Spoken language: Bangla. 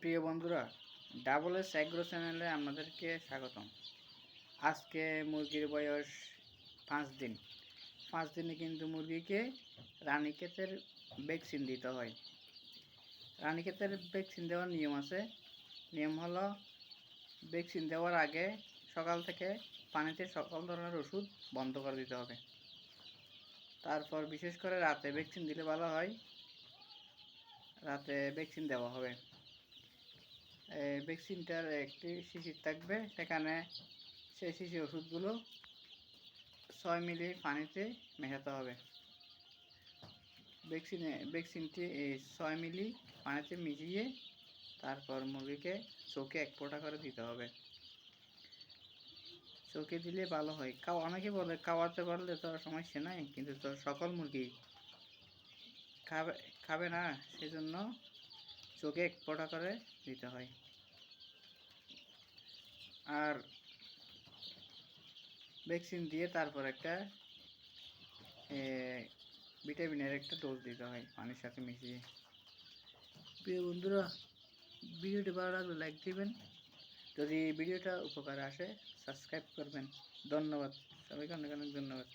প্রিয় বন্ধুরা, ডাবল এস অ্যাগ্রো চ্যানেলে আপনাদেরকে স্বাগতম। আজকে মুরগির বয়স পাঁচ দিন। পাঁচ দিনে কিন্তু মুরগিকে রানীক্ষেতের ভ্যাকসিন দিতে হয়। রানীক্ষেতের ভ্যাকসিন দেওয়ার নিয়ম আছে। নিয়ম হলো ভ্যাকসিন দেওয়ার আগে সকাল থেকে পানিতে সকল ধরনের ওষুধ বন্ধ করে দিতে হবে। তারপর বিশেষ করে রাতে ভ্যাকসিন দিলে ভালো হয়। রাতে ভ্যাকসিন দেওয়া হবে। ভ্যাকসিনটার একটি শিশির থাকবে। সেখানে সেই শিশির ওষুধগুলো ছয় মিলি পানিতে মেশাতে হবে। ভ্যাকসিনে ভ্যাকসিনটি ছয় মিলি পানিতে মিশিয়ে তারপর মুরগিকে চোখে এক ফোঁটা করে দিতে হবে। চোখে দিলে ভালো হয়। কাও অনেকে বলে, খাওয়াতে পারলে তো সমস্যা নাই, কিন্তু তো সকল মুরগি খাবে খাবে না, সেজন্য চোখে এক ফোঁটা করে দিতে হয়। আর ভ্যাকসিন দিয়ে তারপর একটা ভিটামিনের একটা ডোজ দিতে হয় পানির সাথে মিশিয়ে। প্রিয় বন্ধুরা, ভিডিওটি ভালো লাগলে লাইক দিবেন। যদি ভিডিওটা উপকার আসে সাবস্ক্রাইব করবেন। ধন্যবাদ। সবাইকে অনেক অনেক ধন্যবাদ।